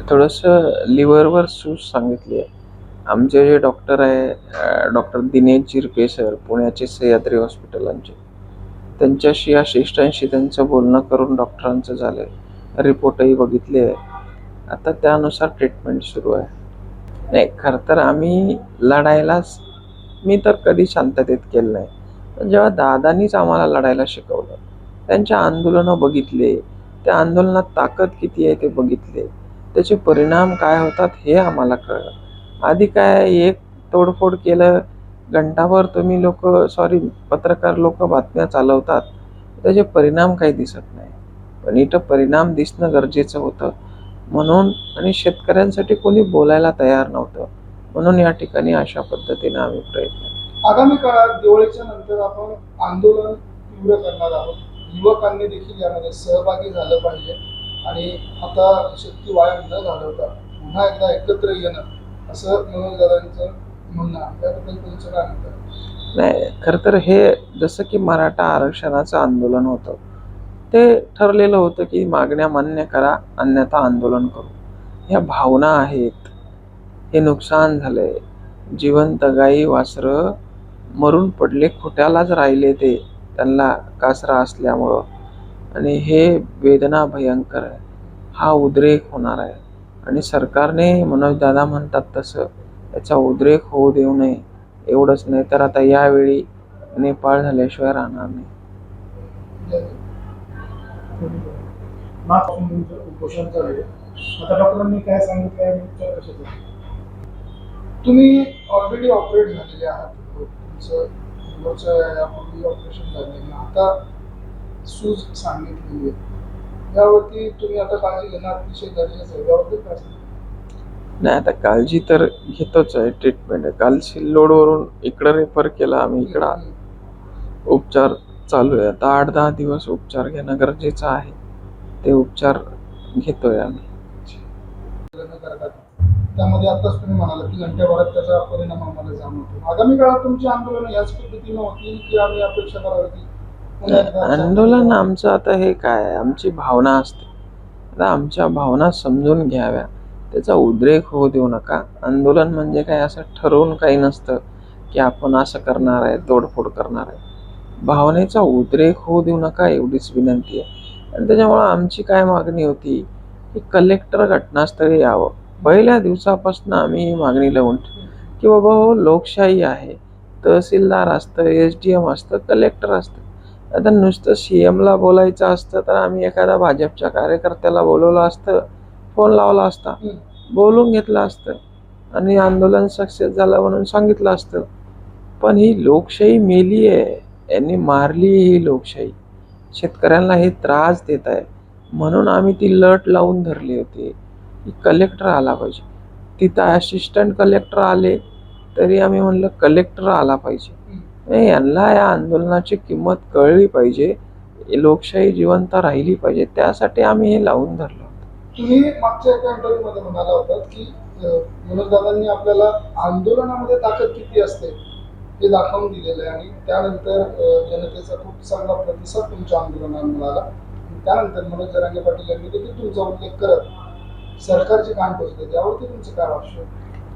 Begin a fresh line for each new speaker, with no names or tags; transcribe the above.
थोडंसं लिव्हरवर सूज सांगितली आहे. आमचे जे डॉक्टर आहे डॉक्टर दिनेश जिरपे सर पुण्याचे सह्याद्री हॉस्पिटलांचे. त्यांच्याशी असिस्टंटशी त्यांचं बोलणं करून डॉक्टरांचं झालं आहे रिपोर्टही बघितले आहे. आता त्यानुसार ट्रीटमेंट सुरू आहे. नाही खरं तर आम्ही लढायलाच मी तर कधी शांततेत केलं नाही. पण जेव्हा दादांनीच आम्हाला लढायला शिकवलं त्यांच्या आंदोलनं बघितले त्या आंदोलनात ताकद किती आहे ते बघितले. त्याचे परिणाम काय होतात हे आम्हाला कळलं. आधी काय एक तोडफोड केलं घंटाभर तुम्ही लोक सॉरी पत्रकार लोक बातम्या चालवतात त्याचे परिणाम काही दिसत नाही. पण इथं परिणाम दिसणं गरजेचं होतं. म्हणून आणि शेतकऱ्यांसाठी कोणी बोलायला तयार नव्हतं. म्हणून या ठिकाणी अशा पद्धतीने आम्ही प्रयत्न
आगामी काळात दिवाळीच्या नंतर आपण आंदोलन तीव्र करणार आहोत. युवकांनी देखील यामध्ये सहभागी झालं पाहिजे. आणि आता शक्ती वाया न घालवता पुन्हा एकदा एकत्र येणं असं मनोज दादांचं म्हणणं आहे. त्याबद्दल तुमचं काय म्हणतं
नाही खरं तर हे जसं की मराठा आरक्षणाचं आंदोलन होतं ते ठरलेलं होतं की मागण्या मान्य करा अन्यथा आंदोलन करू. ह्या भावना आहेत. हे नुकसान झालंय. जिवंत गाई वासरं मरून पडले खोट्यालाच राहिले ते. त्यांना कासरा असल्यामुळं. आणि हे वेदना भयंकर आहे. हा उद्रेक होणार आहे. आणि सरकारने मनोजदादा म्हणतात तसं याचा उद्रेक होऊ देऊ नये एवढंच नाही तर आता यावेळी नेपाळ झाल्याशिवाय राहणार नाही.
तुम्ही ऑलरेडी ऑपरेट झालेले आहात. तुमचं यापूर्वी ऑपरेशन झालेलं आता सूज सांगितलेली आहे. यावरती तुम्ही आता काळजी घेणं अतिशय गरजेचं आहे. याबद्दल काय?
नाही आता काळजी तर घेतोच आहे. ट्रीटमेंट काल सिल्लोडवरून इकडं रेफर केला आम्ही इकडं उपचार चालू आहे. आता आठ दहा दिवस उपचार घेणं गरजेचं आहे. ते उपचार घेतोय आम्ही.
त्यामध्ये आताच तुम्ही म्हणाला की घंट्याभरात त्याचा परिणाम आम्हाला जाणवतो. आगामी काळात तुमची आंदोलन याच पद्धतीनं होतील की आम्ही अपेक्षा करावी?
आंदोलन आमचं आता हे काय आमची भावना असते. आता आमच्या भावना समजून घ्याव्या. त्याचा उद्रेक होऊ देऊ नका. आंदोलन म्हणजे काय? असं ठरवून काही नसतं की आपण असं करणार आहे तोडफोड करणार आहे. भावनेचा उद्रेक होऊ देऊ नका एवढीच विनंती आहे. आणि त्याच्यामुळं आमची काय मागणी होती? की कलेक्टर घटनास्थळी यावं. पहिल्या दिवसापासून आम्ही ही मागणी लावून की बाबा हो लोकशाही आहे. तहसीलदार असतं एस डी एम असतं कलेक्टर असतं. आता नुसतं सी एमला बोलायचं असतं तर आम्ही एखाद्या भाजपच्या कार्यकर्त्याला बोलवलं असतं फोन लावला असता. बोलून घेतलं असतं आणि आंदोलन सक्सेस झालं म्हणून सांगितलं असतं. पण ही लोकशाही मेली आहे यांनी मारली ही लोकशाही. शेतकऱ्यांना हे त्रास देत आहे. म्हणून आम्ही ती लट लावून धरली होती. की कलेक्टर आला पाहिजे. तिथं असिस्टंट कलेक्टर आले तरी आम्ही म्हणलं कलेक्टर आला पाहिजे. यांना या आंदोलनाची किंमत कळली पाहिजे. लोकशाही जिवंत राहिली पाहिजे. त्यासाठी आम्ही हे लावून धरलं
तुम्ही मागच्या एका इंटरव्ह्यू मध्ये म्हणाला होतात की मनोजदादांनी आपल्याला आंदोलनामध्ये ताकद किती असते हे दाखवून दिलेलं आहे. आणि त्यानंतर जनतेचा खूप चांगला प्रतिसाद तुमच्या आंदोलनाला मिळाला. त्यानंतर मनोज जरांगे पाटील यांनी देखील तुमचा उल्लेख करत सरकारचे काम पोचले त्यावरती तुमचं काय भाष्य